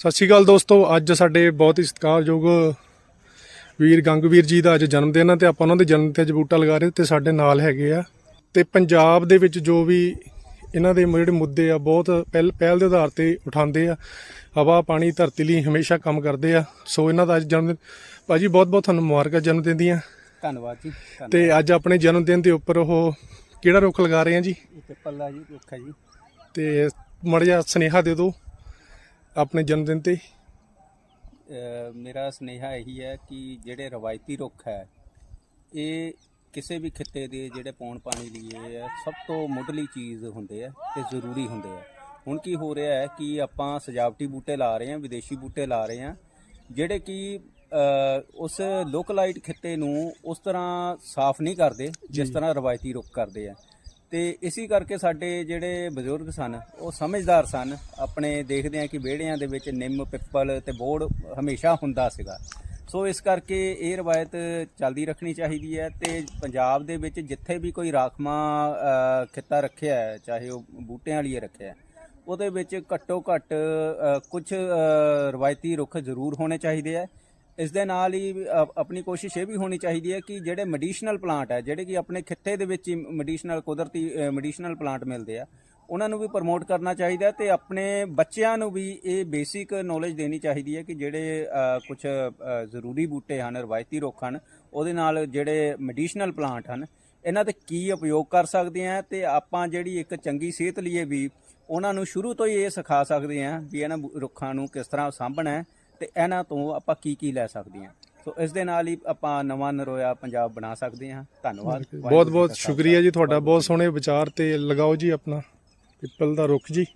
ਸਤਿ ਸ਼੍ਰੀ ਅਕਾਲ ਦੋਸਤੋ ਅੱਜ ਸਾਡੇ ਬਹੁਤ ਹੀ ਸਤਿਕਾਰਯੋਗ ਵੀਰ ਗੰਗਵੀਰ ਜੀ ਦਾ ਅੱਜ ਜਨਮ ਦਿਨ ਹੈ ਤੇ ਆਪਾਂ ਉਹਨਾਂ ਦੇ ਜਨਮ ਤੇ ਅੱਜ ਬੂਟਾ ਲਗਾ ਰਹੇ ਤੇ ਸਾਡੇ ਨਾਲ ਹੈਗੇ ਆ। ਤੇ ਪੰਜਾਬ ਦੇ ਵਿੱਚ ਜੋ ਵੀ ਇਹਨਾਂ ਦੇ ਜਿਹੜੇ ਮੁੱਦੇ ਆ ਬਹੁਤ ਪਹਿਲ ਪਹਿਲ ਦੇ ਆਧਾਰ ਤੇ ਉਠਾਉਂਦੇ ਆ। ਹਵਾ ਪਾਣੀ ਧਰਤੀ ਲਈ ਹਮੇਸ਼ਾ ਕੰਮ ਕਰਦੇ ਆ। ਸੋ ਇਹਨਾਂ ਦਾ ਅੱਜ ਜਨਮ ਦਿਨ ਭਾਜੀ ਬਹੁਤ ਬਹੁਤ ਤੁਹਾਨੂੰ ਮੁਬਾਰਕਾਂ ਜਨਮ ਦਿਨ ਦੀਆਂ। ਧੰਨਵਾਦ ਜੀ। ਤੇ ਅੱਜ ਆਪਣੇ ਜਨਮ ਦਿਨ ਦੇ ਉੱਪਰ ਉਹ ਕਿਹੜਾ ਰੁੱਖ ਲਗਾ ਰਹੇ ਆ ਜੀ? ਪਿੱਪਲ ਦਾ ਜੀ ਰੁੱਖ ਹੈ ਜੀ। ਤੇ ਮੜ ਜਾ ਸੁਨੇਹਾ ਦੇ ਦਿਓ। ਆਪਣੇ ਜਨਮ ਦਿਨ ਤੇ ਮੇਰਾ ਸੁਨੇਹਾ ਇਹੀ ਹੈ ਕਿ ਜਿਹੜੇ ਰਵਾਇਤੀ ਰੁੱਖ ਹੈ ਇਹ ਕਿਸੇ ਵੀ ਖਿੱਤੇ ਦੇ ਜਿਹੜੇ ਪੌਣ ਪਾਣੀ ਲਈ ਹੈ ਸਭ ਤੋਂ ਮੁੱਢਲੀ ਚੀਜ਼ ਹੁੰਦੇ ਆ ਤੇ ਜ਼ਰੂਰੀ ਹੁੰਦੇ ਆ। ਹੁਣ ਕੀ ਹੋ ਰਿਹਾ ਹੈ ਕਿ ਆਪਾਂ ਸਜਾਵਟੀ ਬੂਟੇ ਲਾ ਰਹੇ ਹਾਂ ਵਿਦੇਸ਼ੀ ਬੂਟੇ ਲਾ ਰਹੇ ਹਾਂ ਜਿਹੜੇ ਕਿ ਉਸ ਲੋਕਲਾਈਟ ਖਿੱਤੇ ਨੂੰ ਉਸ ਤਰ੍ਹਾਂ ਸਾਫ਼ ਨਹੀਂ ਕਰਦੇ ਜਿਸ ਤਰ੍ਹਾਂ ਰਵਾਇਤੀ ਰੁੱਖ ਕਰਦੇ ਆ। ਤੇ ਇਸੇ ਕਰਕੇ ਸਾਡੇ ਜਿਹੜੇ ਬਜ਼ੁਰਗ ਸਨ, ਉਹ ਸਮਝਦਾਰ ਸਨ, ਆਪਣੇ ਦੇਖਦੇ ਆ ਕਿ ਵਿਹੜਿਆਂ ਦੇ ਵਿੱਚ ਨਿੰਮ, ਪਿੱਪਲ ਤੇ ਬੋੜ ਹਮੇਸ਼ਾ ਹੁੰਦਾ ਸੀਗਾ। ਸੋ ਇਸ ਕਰਕੇ ਇਹ ਰਵਾਇਤ ਚੱਲਦੀ ਰੱਖਣੀ ਚਾਹੀਦੀ ਹੈ ਤੇ ਪੰਜਾਬ ਦੇ ਵਿੱਚ ਜਿੱਥੇ ਵੀ ਕੋਈ ਰਾਖਮਾ ਖਿੱਤਾ ਰੱਖਿਆ ਹੈ, ਚਾਹੇ ਉਹ ਬੂਟਿਆਂ ਲਈ ਰੱਖਿਆ ਹੈ, ਉਹਦੇ ਵਿੱਚ ਘੱਟੋ ਘੱਟ ਕੁਝ ਰਵਾਇਤੀ ਰੁੱਖ ਜ਼ਰੂਰ ਹੋਣੇ ਚਾਹੀਦੇ ਹੈ। ਇਸ ਦੇ ਨਾਲ ਹੀ ਅ- ਆਪਣੀ ਕੋਸ਼ਿਸ਼ ਇਹ ਵੀ ਹੋਣੀ ਚਾਹੀਦੀ ਹੈ ਕਿ ਜਿਹੜੇ ਮੈਡੀਸ਼ਨਲ ਪਲਾਂਟ ਹੈ, ਜਿਹੜੇ ਕਿ ਆਪਣੇ ਖਿੱਤੇ ਦੇ ਵਿੱਚ ਹੀ ਮੈਡੀਸ਼ਨਲ ਕੁਦਰਤੀ ਮੈਡੀਸ਼ਨਲ ਪਲਾਂਟ ਮਿਲਦੇ ਆ, ਉਹਨਾਂ ਨੂੰ ਵੀ ਪ੍ਰਮੋਟ ਕਰਨਾ ਚਾਹੀਦਾ ਹੈ ਤੇ ਆਪਣੇ ਬੱਚਿਆਂ ਨੂੰ ਵੀ ਇਹ ਬੇਸਿਕ ਨੌਲੇਜ ਦੇਣੀ ਚਾਹੀਦੀ ਹੈ ਕਿ ਜਿਹੜੇ ਕੁਝ ਜ਼ਰੂਰੀ ਬੂਟੇ ਹਨ, ਰਵਾਇਤੀ ਰੁੱਖ ਹਨ, ਉਹਦੇ ਨਾਲ ਜਿਹੜੇ ਮੈਡੀਸ਼ਨਲ ਪਲਾਂਟ ਹਨ, ਇਹਨਾਂ ਦੇ ਕੀ ਉਪਯੋਗ ਕਰ ਸਕਦੇ ਆ ਤੇ ਆਪਾਂ ਜਿਹੜੀ ਇੱਕ ਚੰਗੀ ਸਿਹਤ ਲਈ ਵੀ ਉਹਨਾਂ ਨੂੰ ਸ਼ੁਰੂ ਤੋਂ ਹੀ ਇਹ ਸਿਖਾ ਸਕਦੇ ਆ ਵੀ ਇਹਨਾਂ ਬੂ- ਰੁੱਖਾਂ ਨੂੰ ਕਿਸ ਤਰ੍ਹਾਂ ਸਾਂਭਣਾ ਹੈ ਤੇ ਇਹਨਾਂ ਤੋਂ ਆਪਾਂ ਕੀ ਕੀ ਲੈ ਸਕਦੇ ਹਾਂ? ਸੋ ਇਸ ਦੇ ਨਾਲ ਹੀ ਆਪਾਂ ਨਵਾਂ ਨਰੋਇਆ ਪੰਜਾਬ ਬਣਾ ਸਕਦੇ ਹਾਂ। ਧੰਨਵਾਦ। ਬਹੁਤ ਬਹੁਤ ਸ਼ੁਕਰੀਆ ਜੀ ਤੁਹਾਡਾ। ਬਹੁਤ ਸੋਹਣੇ ਵਿਚਾਰ ਤੇ ਲਗਾਓ ਜੀ ਆਪਣਾ। ਪਿੱਪਲ ਦਾ ਰੁੱਖ ਜੀ।